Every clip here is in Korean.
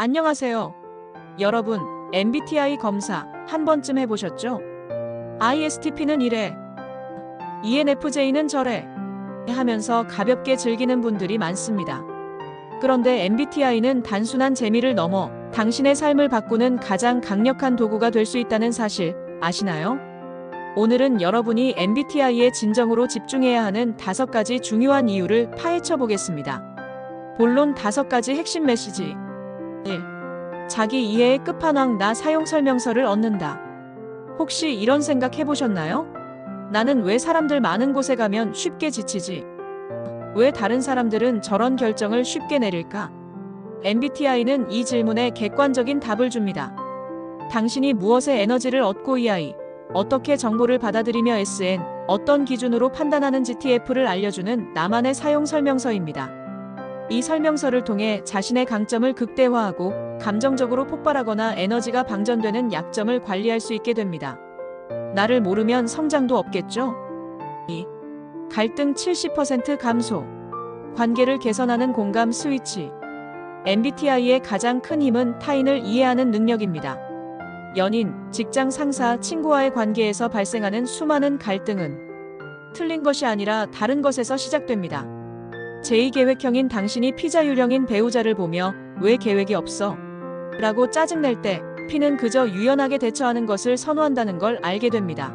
안녕하세요. 여러분, MBTI 검사 한 번쯤 해보셨죠? ISTP는 이래, ENFJ는 저래 하면서 가볍게 즐기는 분들이 많습니다. 그런데 MBTI는 단순한 재미를 넘어 당신의 삶을 바꾸는 가장 강력한 도구가 될 수 있다는 사실 아시나요? 오늘은 여러분이 MBTI에 진정으로 집중해야 하는 다섯 가지 중요한 이유를 파헤쳐 보겠습니다. 본론 다섯 가지 핵심 메시지. 1. 자기 이해의 끝판왕 나 사용 설명서를 얻는다. 혹시 이런 생각 해보셨나요? 나는 왜 사람들 많은 곳에 가면 쉽게 지치지? 왜 다른 사람들은 저런 결정을 쉽게 내릴까? MBTI는 이 질문에 객관적인 답을 줍니다. 당신이 무엇에 에너지를 얻고 EI, 어떻게 정보를 받아들이며 SN, 어떤 기준으로 판단하는지 TF를 알려주는 나만의 사용 설명서입니다. 이 설명서를 통해 자신의 강점을 극대화하고 감정적으로 폭발하거나 에너지가 방전되는 약점을 관리할 수 있게 됩니다. 나를 모르면 성장도 없겠죠? 2. 갈등 70% 감소. 관계를 개선하는 공감 스위치. MBTI의 가장 큰 힘은 타인을 이해하는 능력입니다. 연인, 직장 상사, 친구와의 관계에서 발생하는 수많은 갈등은 틀린 것이 아니라 다른 것에서 시작됩니다. 제2계획형인 당신이 피자 유령인 배우자를 보며 왜 계획이 없어? 라고 짜증낼 때 P는 그저 유연하게 대처하는 것을 선호한다는 걸 알게 됩니다.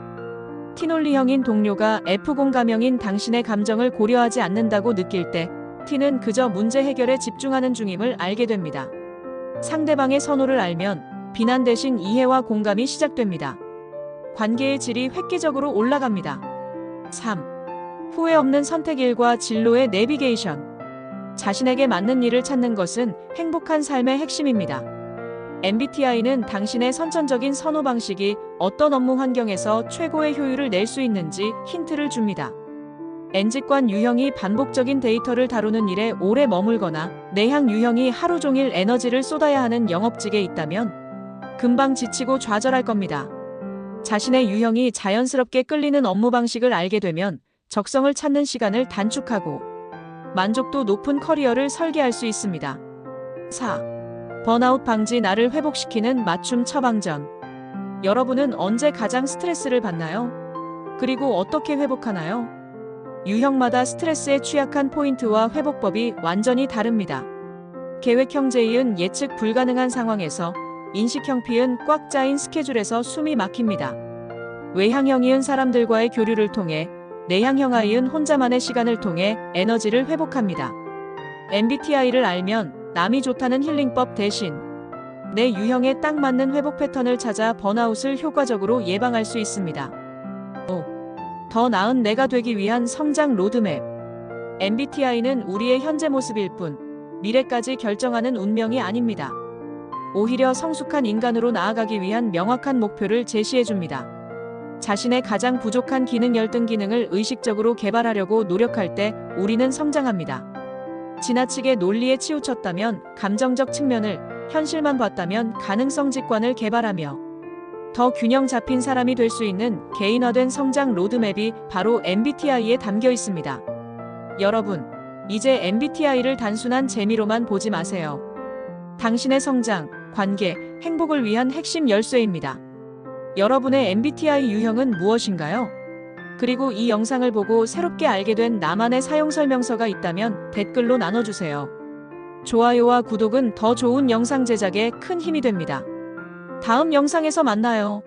티놀리형인 동료가 F공감형인 당신의 감정을 고려하지 않는다고 느낄 때 T는 그저 문제 해결에 집중하는 중임을 알게 됩니다. 상대방의 선호를 알면 비난 대신 이해와 공감이 시작됩니다. 관계의 질이 획기적으로 올라갑니다. 3. 후회 없는 선택일과 진로의 내비게이션. 자신에게 맞는 일을 찾는 것은 행복한 삶의 핵심입니다. MBTI는 당신의 선천적인 선호 방식이 어떤 업무 환경에서 최고의 효율을 낼 수 있는지 힌트를 줍니다. N직관 유형이 반복적인 데이터를 다루는 일에 오래 머물거나 내향 유형이 하루 종일 에너지를 쏟아야 하는 영업직에 있다면 금방 지치고 좌절할 겁니다. 자신의 유형이 자연스럽게 끌리는 업무 방식을 알게 되면 적성을 찾는 시간을 단축하고 만족도 높은 커리어를 설계할 수 있습니다. 4. 번아웃 방지 나를 회복시키는 맞춤 처방전. 여러분은 언제 가장 스트레스를 받나요? 그리고 어떻게 회복하나요? 유형마다 스트레스에 취약한 포인트와 회복법이 완전히 다릅니다. 계획형 제이은 예측 불가능한 상황에서 인식형 P은 꽉 짜인 스케줄에서 숨이 막힙니다. 외향형 이은 사람들과의 교류를 통해 내향형 I은 혼자만의 시간을 통해 에너지를 회복합니다. MBTI를 알면 남이 좋다는 힐링법 대신 내 유형에 딱 맞는 회복 패턴을 찾아 번아웃을 효과적으로 예방할 수 있습니다. 5. 더 나은 내가 되기 위한 성장 로드맵. MBTI는 우리의 현재 모습일 뿐 미래까지 결정하는 운명이 아닙니다. 오히려 성숙한 인간으로 나아가기 위한 명확한 목표를 제시해 줍니다. 자신의 가장 부족한 기능 열등 기능을 의식적으로 개발하려고 노력할 때 우리는 성장합니다. 지나치게 논리에 치우쳤다면 감정적 측면을, 현실만 봤다면 가능성 직관을 개발하며 더 균형 잡힌 사람이 될 수 있는 개인화된 성장 로드맵이 바로 MBTI에 담겨 있습니다. 여러분, 이제 MBTI를 단순한 재미로만 보지 마세요. 당신의 성장, 관계, 행복을 위한 핵심 열쇠입니다. 여러분의 MBTI 유형은 무엇인가요? 그리고 이 영상을 보고 새롭게 알게 된 나만의 사용 설명서가 있다면 댓글로 나눠주세요. 좋아요와 구독은 더 좋은 영상 제작에 큰 힘이 됩니다. 다음 영상에서 만나요.